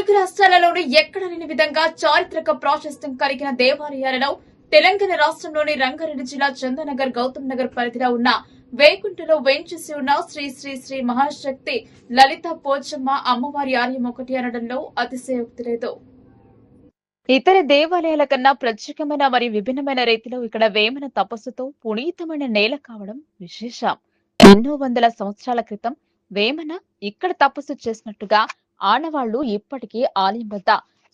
తెలుగు రాష్ట్రాలలోని ఎక్కడ లేని విధంగా చారిత్రక ప్రాశస్త్యం కలిగిన దేవాలయాలలో తెలంగాణ రాష్ట్రంలోని రంగారెడ్డి జిల్లా చందనగర్ గౌతమ్ నగర్ పరిధిలో ఉన్న వేకుంఠలో వేంచేసి ఉన్న శ్రీ శ్రీ శ్రీ మహాశక్తి లలిత పోచమ్మ అమ్మవారి ఆలయం ఒకటి అనడంలో అతిశయోక్తి లేదు. ఇతర దేవాలయాల కన్నా ప్రత్యేకమైన మరియు విభిన్నమైన రీతిలో ఇక్కడ వేమన తపస్సుతో పునీతమైన నేల కావడం విశేషం. ఎన్నో వందల సంవత్సరాల క్రితం వేమన ఇక్కడ తపస్సు చేసినట్టుగా ఆనవాళ్ళు ఇప్పటికీ ఆలయం వద్ద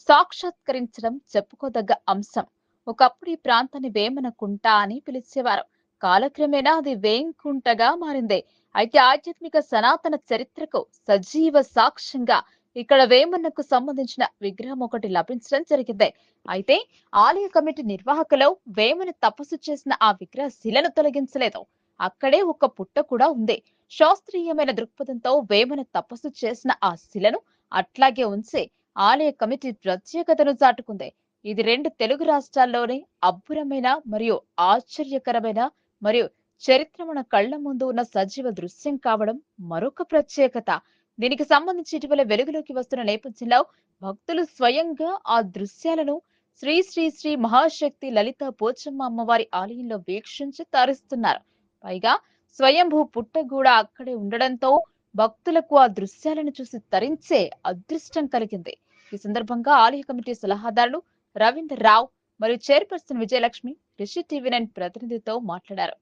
సాక్షాత్కరించడం చెప్పుకోదగ్గ అంశం. ఒకప్పుడు ఈ ప్రాంతాన్ని వేమన కుంట అని పిలిచేవారు. కాలక్రమేణా అది వేంకుంటగా మారింది. అయితే ఆధ్యాత్మిక సనాతన చరిత్రకు సజీవ సాక్ష్యంగా ఇక్కడ వేమన్నకు సంబంధించిన విగ్రహం ఒకటి లభించడం జరిగింది. అయితే ఆలయ కమిటీ నిర్వాహకులు వేమన తపస్సు చేసిన ఆ విగ్రహ శిలను తొలగించలేదు. అక్కడే ఒక పుట్ట కూడా ఉంది. శాస్త్రీయమైన దృక్పథంతో వేమన తపస్సు చేసిన ఆ శిలను అట్లాగే ఉంచి ఆలయ కమిటీ ప్రత్యేకతను చాటుకుంది. ఇది రెండు తెలుగు రాష్ట్రాల్లోనే అబ్బురమైన మరియు ఆశ్చర్యకరమైన మరియు చరిత్ర మన కళ్ళ ముందు ఉన్న సజీవ దృశ్యం కావడం మరొక ప్రత్యేకత. దీనికి సంబంధించి ఇటీవల వెలుగులోకి వస్తున్న నేపథ్యంలో భక్తులు స్వయంగా ఆ దృశ్యాలను శ్రీ శ్రీ శ్రీ మహాశక్తి లలిత పోచమ్మ అమ్మవారి ఆలయంలో వీక్షించి తరిస్తున్నారు. పైగా స్వయంభూ పుట్టగూడ అక్కడే ఉండడంతో భక్తులకు ఆ దృశ్యాలను చూసి తరించే అదృష్టం కలిగింది. ఈ సందర్భంగా ఆలయ కమిటీ సలహాదారులు రవీందర్ రావు మరియు chairperson Vijayalakshmi Rishi TV nine ప్రతినిధితో మాట్లాడారు.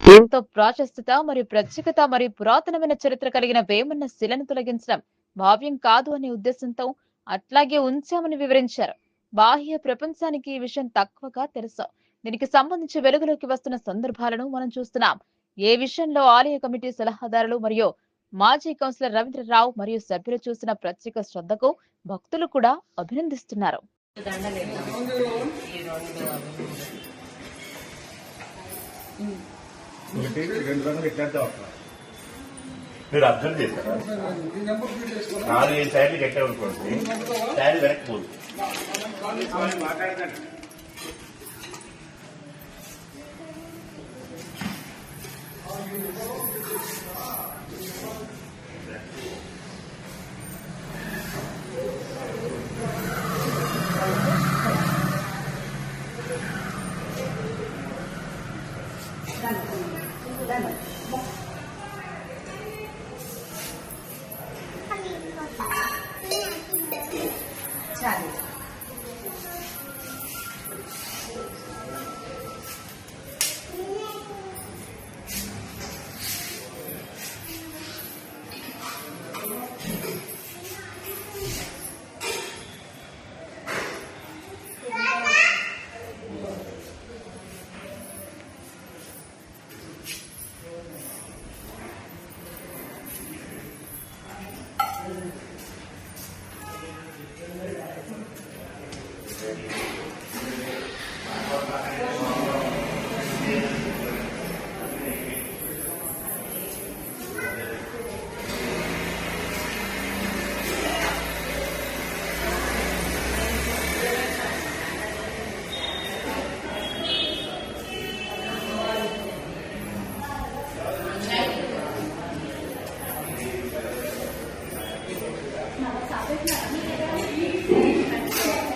దీంతో ప్రాశస్త్యత మరియు ప్రత్యేకత మరియు పురాతనమైన చరిత్ర కలిగిన వేమన్న శిలను తొలగించడం భావ్యం కాదు అనే ఉద్దేశంతో అట్లాగే ఉంచామని వివరించారు. బాహ్య ప్రపంచానికి ఈ విషయం తక్కువగా తెలుసు. దీనికి సంబంధించి వెలుగులోకి వస్తున్న సందర్భాలను మనం చూస్తున్నాం. ఏ విషయంలో ఆలయ కమిటీ సలహాదారులు మరియు మాజీ కౌన్సిలర్ రవీంద్రరావు మరియు సభ్యులు చూసిన ప్రత్యేక శ్రద్ధకు భక్తులు కూడా అభినందిస్తున్నారు. మీరు అర్థం చేశారా? నాలుగు సైడ్లు కట్టామనుకోండి సైడ్ వెనక్కి పోదు. 不在那儿。夏天。